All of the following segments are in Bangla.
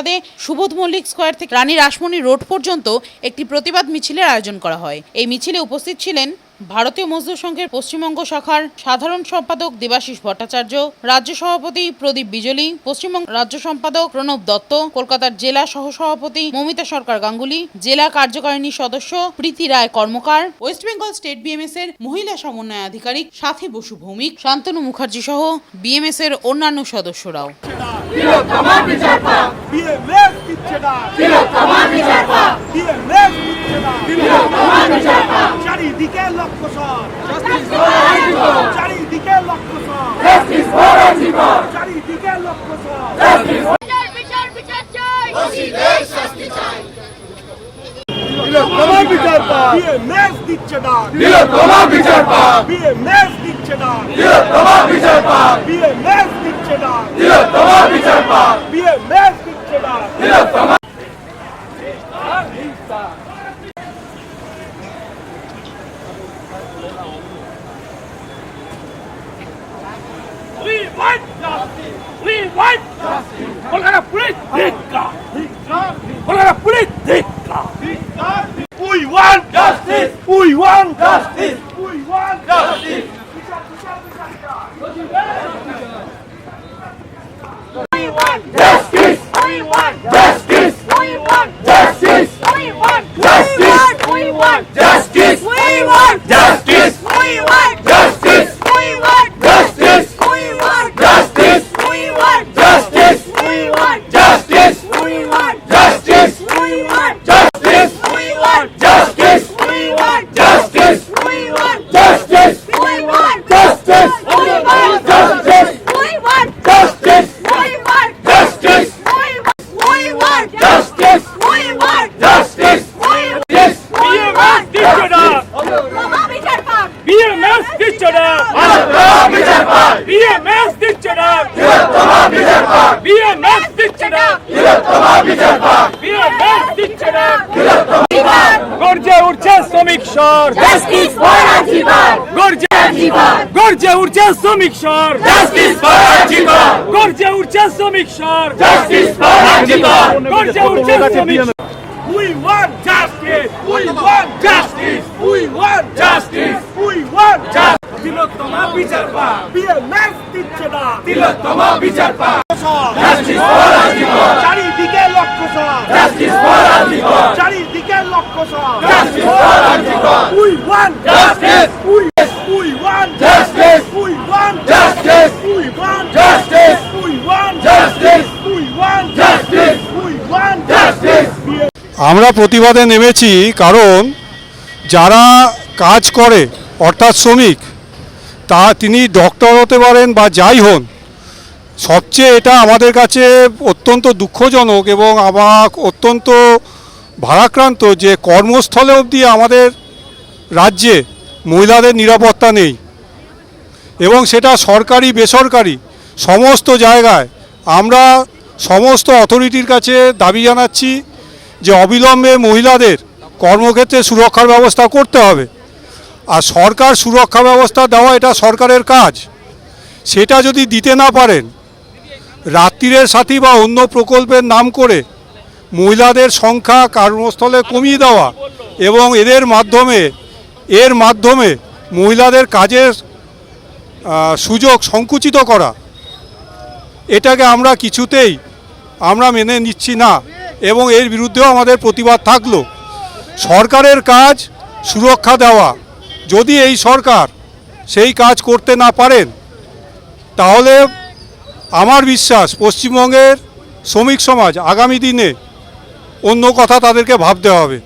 প্রতিবাদে সুবোধ মল্লিক স্কোয়ার থেকে রানী রাসমণি রোড পর্যন্ত একটি প্রতিবাদ মিছিলের আয়োজন করা হয়। এই মিছিলে উপস্থিত ছিলেন ভারতীয় মজদুর সংঘের পশ্চিমবঙ্গ শাখার সাধারণ সম্পাদক দেবাশিস ভট্টাচার্য, রাজ্য সভাপতি প্রদীপ বিজলি, পশ্চিমবঙ্গ রাজ্য সম্পাদক প্রণব দত্ত, কলকাতার জেলা সহসভাপতি মমিতা সরকার গাঙ্গুলি, জেলা কার্যকারিণী সদস্য Priti Roy Karmakar, West Bengal state BMS এর মহিলা সমন্বয় আধিকারিক সাথী বসু ভৌমিক, শান্তনু মুখার্জি সহ বিএমএস এর অন্যান্য সদস্যরাও। চারিদিকে লক্ষ্যসার চারিদিকে লক্ষ্যসার চারিদিকে লক্ষ্যসার তোমার বিচার পাও বিয়ে মেস দিচ্ছে ডাক বিয়ে তোমার বিচার পাও বিয়ে মেস দিচ্ছে ডাক বিয়ে তোমার বিচার পাও বিয়ে মেস দিচ্ছে ডাক বিয়ে তোমার বিচার পাও বিয়ে মেস দিচ্ছে ডাক বিয়ে তোমার ওয়াইট কলকাতা পুলিশ ধিক্কার কলকাতা পুলিশ ধিক্কার we want justice we want justice BMS দিচ্ছে না তোমার বিচার পা BMS দিচ্ছে না জীবন গর্জে উঠছে শ্রমিক স্বর। জাস্টিস ফর জীবন গর্জে জীবন গর্জে উঠছে শ্রমিক স্বর। জাস্টিস ফর জীবন গর্জে উঠছে শ্রমিক স্বর। জাস্টিস ফর জীবন গর্জে উঠছে শ্রমিক We want justice! We want justice! We want justice! We want justice! তিলোত্তমা বিচার পা বিএমএস দিচ্ছে না তিলোত্তমা বিচার পা আমরা প্রতিবাদে নেমেছি কারণ যারা কাজ করে অর্থাৎ শ্রমিক তা তিনি ডক্টর হতে পারেন বা যাই হন সবচেয়ে এটা আমাদের কাছে অত্যন্ত দুঃখজনক এবং আমার অত্যন্ত ভারাক্রান্ত যে কর্মস্থলে অবধি আমাদের রাজ্যে মহিলাদের নিরাপত্তা নেই। এবং সেটা সরকারি, বেসরকারি সমস্ত জায়গায় আমরা সমস্ত অথরিটির কাছে দাবি জানাচ্ছি যে অবিলম্বে মহিলাদের কর্মক্ষেত্রে সুরক্ষার ব্যবস্থা করতে হবে। আর সরকার সুরক্ষা ব্যবস্থা দেওয়া এটা সরকারের কাজ। সেটা যদি দিতে না পারেন রাত্রিরের সাথী বা অন্য প্রকল্পের নাম করে মহিলাদের সংখ্যা কর্মস্থলে কমিয়ে দেওয়া এবং এদের মাধ্যমে, এর মাধ্যমে মহিলাদের কাজের সুযোগ সংকুচিত করা। এটাকে আমরা কিছুতেই, আমরা মেনে নিচ্ছি না এবং এর বিরুদ্ধেও আমাদের প্রতিবাদ থাকল। সরকারের কাজ সুরক্ষা দেওয়া। যদি এই সরকার সেই কাজ করতে না পারেন, তাহলে আমার বিশ্বাস পশ্চিমবঙ্গের শ্রমিক সমাজ আগামী দিনে অন্য কথা তাদেরকে ভাবতে হবে।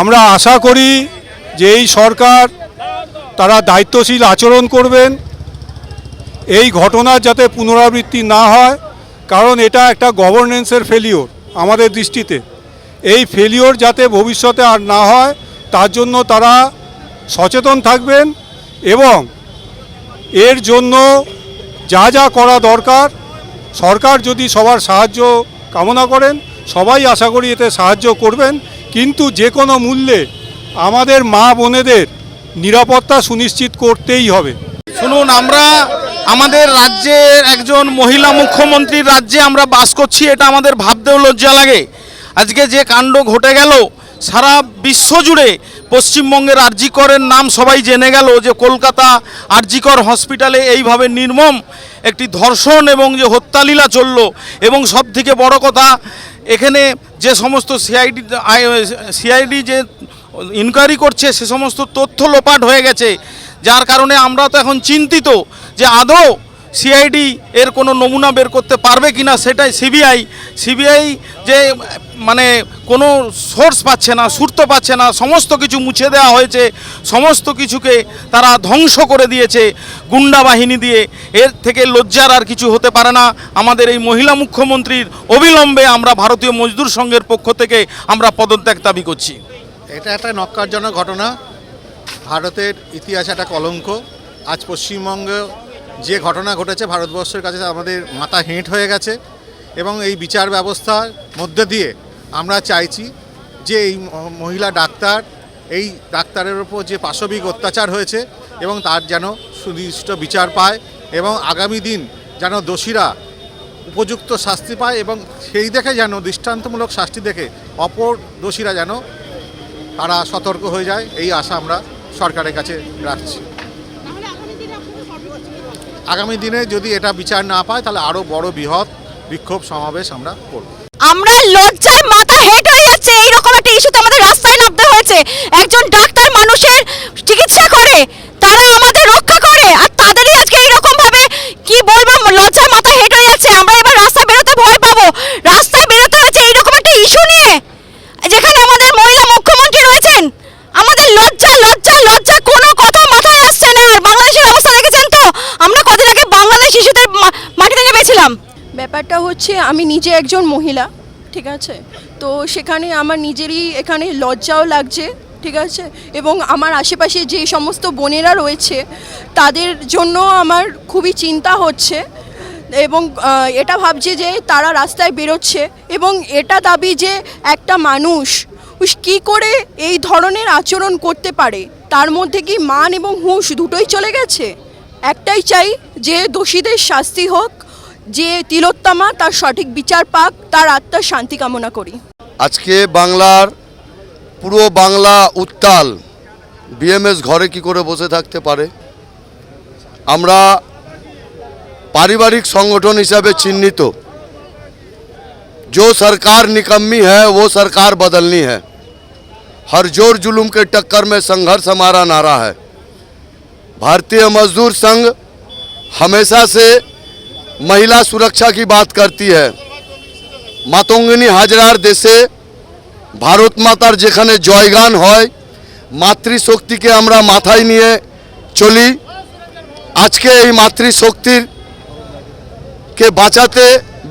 আমরা আশা করি যে এই সরকার তারা দায়িত্বশীল আচরণ করবেন। এই ঘটনার যাতে পুনরাবৃত্তি না হয়, কারণ এটা একটা গভর্নেন্সের ফেলিওর আমাদের দৃষ্টিতে। এই ফেলিওর যাতে ভবিষ্যতে আর না হয়, তার জন্য তারা সচেতন থাকবেন এবং এর জন্য যা যা করা দরকার, সরকার যদি সবার সাহায্য কামনা করেন, সবাই আশা করি এতে সাহায্য করবেন। কিন্তু যে কোনো মূল্যে আমাদের মা বোনেদের নিরাপত্তা সুনিশ্চিত করতেই হবে। শুনুন, আমরা আমাদের রাজ্যের একজন মহিলা মুখ্যমন্ত্রীর রাজ্যে আমরা বাস করছি, এটা আমাদের ভাবতেও লজ্জা লাগে। আজকে যে কাণ্ড ঘটে গেল, সারা বিশ্ব জুড়ে পশ্চিমবঙ্গের আরজিকরের নাম সবাই জেনে গেল যে কলকাতা আরজিকর হসপিটালে এইভাবে নির্মম একটি ধর্ষণ এবং যে হত্যালীলা চলল। এবং সব থেকে বড় কথা, এখানে যে সমস্ত সিআইডি সিআইডি যে ইনকোয়ারি করছে, সে সমস্ত তথ্য লোপাট হয়ে গেছে। যার কারণে আমরা তো এখন চিন্তিত যে আদৌ সিআইডি এর কোনো নমুনা বের করতে পারবে কিনা সেটাই সিবিআই সিবিআই যে মানে কোনো সোর্স পাচ্ছে না, সূত্র পাচ্ছে না, সমস্ত কিছু মুছে দেওয়া হয়েছে, সমস্ত কিছুকে তারা ধ্বংস করে দিয়েছে গুন্ডা বাহিনী দিয়ে। এর থেকে লজ্জার আর কিছু হতে পারে না। আমাদের এই মহিলা মুখ্যমন্ত্রীর অবিলম্বে আমরা ভারতীয় মজদুর সংঘের পক্ষ থেকে আমরা পদত্যাগ দাবি করছি। এটা একটা নক্কারজনক ঘটনা। ভারতের ইতিহাস একটা কলঙ্ক। আজ পশ্চিমবঙ্গে যে ঘটনা ঘটেছে ভারতবর্ষের কাছে আমাদের মাথা হেঁট হয়ে গেছে এবং এই বিচার ব্যবস্থার মধ্যে দিয়ে আমরা চাইছি যে এই মহিলা ডাক্তার, এই ডাক্তারের ওপর যে পাশবিক অত্যাচার হয়েছে এবং তার যেন সুনির্দিষ্ট বিচার পায় এবং আগামী দিন যেন দোষীরা উপযুক্ত শাস্তি পায় এবং সেই দেখে যেন, দৃষ্টান্তমূলক শাস্তি দেখে অপর দোষীরা যেন তারা সতর্ক হয়ে যায়, এই আশা আমরা সরকারের কাছে রাখছি। আগামী দিনে যদি এটা বিচার না পায়, তাহলে আরও বড় বৃহৎ বিক্ষোভ সমাবেশ আমরা করব। আমরা লজ্জায় মাথা হেট হয়ে যাচ্ছে এই রকম একটা ইস্যুতে আমাদের রাস্তায় নামতে হয়েছে। একজন ডাক্তার মানুষের চিকিৎসা করে, তারা আমাদের রক্ষা করে, আর তাদেরই আজকে এইরকম ভাবে কি বলব লজ্জায় মাথা হেট হয়ে যাচ্ছে আমরা এবার রাস্তায় বেরোতে ভয় পাবো রাস্তায় বেরোতে হয়েছে এইরকম একটা ইস্যু নিয়ে যেখানে আমাদের মহিলা মুখ্যমন্ত্রী রয়েছেন আমাদের লজ্জা লজ্জা লজ্জা কোনো কথা মাথায় আসছে না আর বাংলাদেশের অবস্থা দেখেছেন তো আমরা কদিন আগে বাংলাদেশ শিশুদের মা- মাটিতে নেমেছিলাম ব্যাপারটা হচ্ছে আমি নিজে একজন মহিলা, ঠিক আছে? তো সেখানে আমার নিজেরই এখানে লজ্জাও লাগছে, ঠিক আছে? এবং আমার আশেপাশে যে সমস্ত বোনেরা রয়েছে, তাদের জন্য আমার খুবই চিন্তা হচ্ছে এবং এটা ভাবছে যে তারা রাস্তায় বেরোচ্ছে এবং এটা দাবি যে একটা মানুষ কী করে এই ধরনের আচরণ করতে পারে? তার মধ্যে কি মান এবং হুঁশ দুটোই চলে গেছে? একটাই চাই যে দোষীদের শাস্তি হোক যে তিলোত্তমা তার সঠিক বিচার পাক তার আত্মার শান্তি কামনা করি আজকে বাংলার পুরো বাংলা উত্তাল বিএমএস ঘরে কি করে বসে থাকতে পারে আমরা पारिवारिक संगठन हिसाबे चिन्हित जो सरकार निकम्मी है वो सरकार बदलनी है हर जोर जुलूम के टक्कर में संघर्ष हमारा नारा है भारतीय मजदूर संघ हमेशा से महिला सुरक्षा की बात करती है মাতঙ্গিনী হাজরার দেশে ভারত মাতার যেখানে জয়গান হয় মাতৃশক্তিকে আমরা মাথায় নিয়ে চলি আজকে এই মাতৃশক্তির কে বাঁচাতে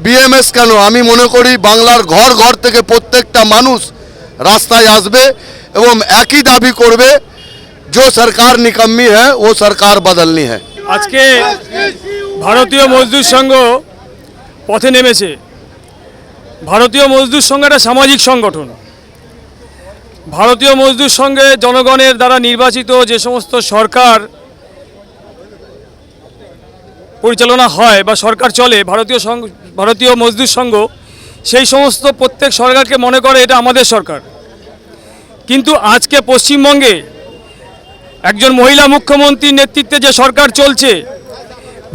বিএমএস কেন আমি মনে করি বাংলার ঘর ঘর থেকে প্রত্যেকটা মানুষ রাস্তায় আসবে এবং একই দাবি করবে जो सरकार निकम्मी है वो सरकार बदलनी है আজকে ভারতীয় মজদুর সংঘ পথে নেমেছে। ভারতীয় মজদুর সংঘ একটা সামাজিক সংগঠন। ভারতীয় মজদুর সংঘে জনগণের দ্বারা নির্বাচিত যে সমস্ত সরকার পরিচালনা হয় বা সরকার চলে, ভারতীয় ভারতীয় মজদুর সংঘ, সেই সমস্ত প্রত্যেক সরকারকে মনে করে এটা আমাদের সরকার। কিন্তু আজকে পশ্চিমবঙ্গে একজন মহিলা মুখ্যমন্ত্রীর নেতৃত্বে যে সরকার চলছে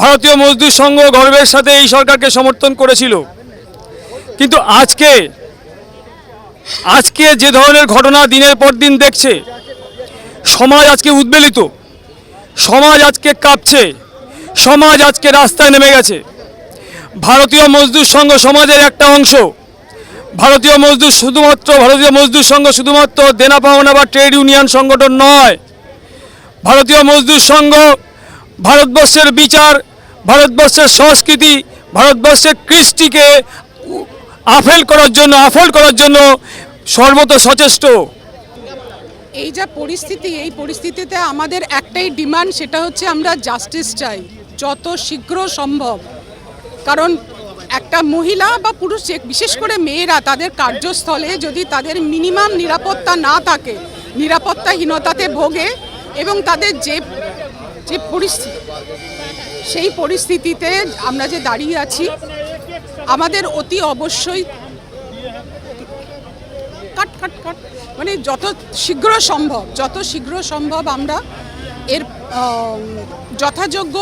ভারতীয় মজদুর সংঘ গর্বের সাথে এই সরকারকে সমর্থন করেছিল। কিন্তু আজকে আজকে যে ধরনের ঘটনা দিনের পর দিন দেখছে, সমাজ আজকে উদ্বেলিত, সমাজ আজকে কাঁপছে, সমাজ আজকে রাস্তায় নেমে গেছে। ভারতীয় মজদুর সংঘ সমাজের একটা অংশ, ভারতীয় মজদুর শুধুমাত্র, ভারতীয় মজদুর সংঘ শুধুমাত্র দেনা পাওনা বা ট্রেড ইউনিয়ন সংগঠন নয়, ভারতীয় মজদুর সংঘ ভারতবর্ষের বিচার, ভারতবর্ষের সংস্কৃতি, ভারতবর্ষের কৃষ্টিকে আফেল করার জন্য, আফল করার জন্য সর্বত সচেষ্ট। এই যা পরিস্থিতি, এই পরিস্থিতিতে আমাদের একটাই ডিমান্ড, সেটা হচ্ছে আমরা জাস্টিস চাই, যত শীঘ্র সম্ভব। কারণ একটা মহিলা বা পুরুষ বিশেষ করে মেয়েরা, তাদের কার্যস্থলে যদি তাদের মিনিমাম নিরাপত্তা না থাকে, নিরাপত্তাহীনতাতে ভোগে এবং তাদের যে যে পরিস্থিতি সেই পরিস্থিতিতে আমরা যে দাঁড়িয়ে আছি আমাদের অতি অবশ্যই কাট কাট কাট মানে যত শীঘ্র সম্ভব যত শীঘ্র সম্ভব আমরা এর যথাযোগ্য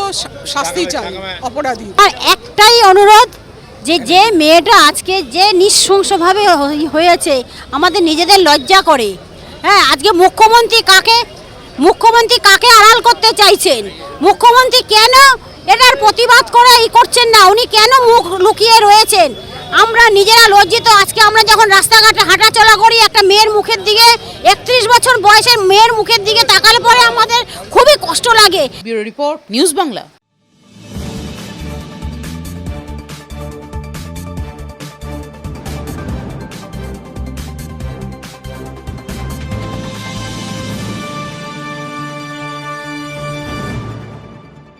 শাস্তি চাই অপরাধী। আর একটাই অনুরোধ যে যে মেয়েটা আজকে যে নৃশংসভাবে হয়েছে আমাদের নিজেদের লজ্জা করে। হ্যাঁ আজকে মুখ্যমন্ত্রী কাকে মুখ্যমন্ত্রী কাকে আড়াল করতে চাইছেন? মুখ্যমন্ত্রী কেন এটার প্রতিবাদ করে ই করছেন না? উনি কেন মুখ লুকিয়ে রয়েছেন? আমরা নিজেরা লজ্জিত। আজকে আমরা যখন রাস্তাঘাটে হাঁটাচলা করি, একটা মেয়ের মুখের দিকে, একত্রিশ বছর বয়সের মেয়ের মুখের দিকে তাকালে পরে আমাদের খুবই কষ্ট লাগে। Report, news Bangla.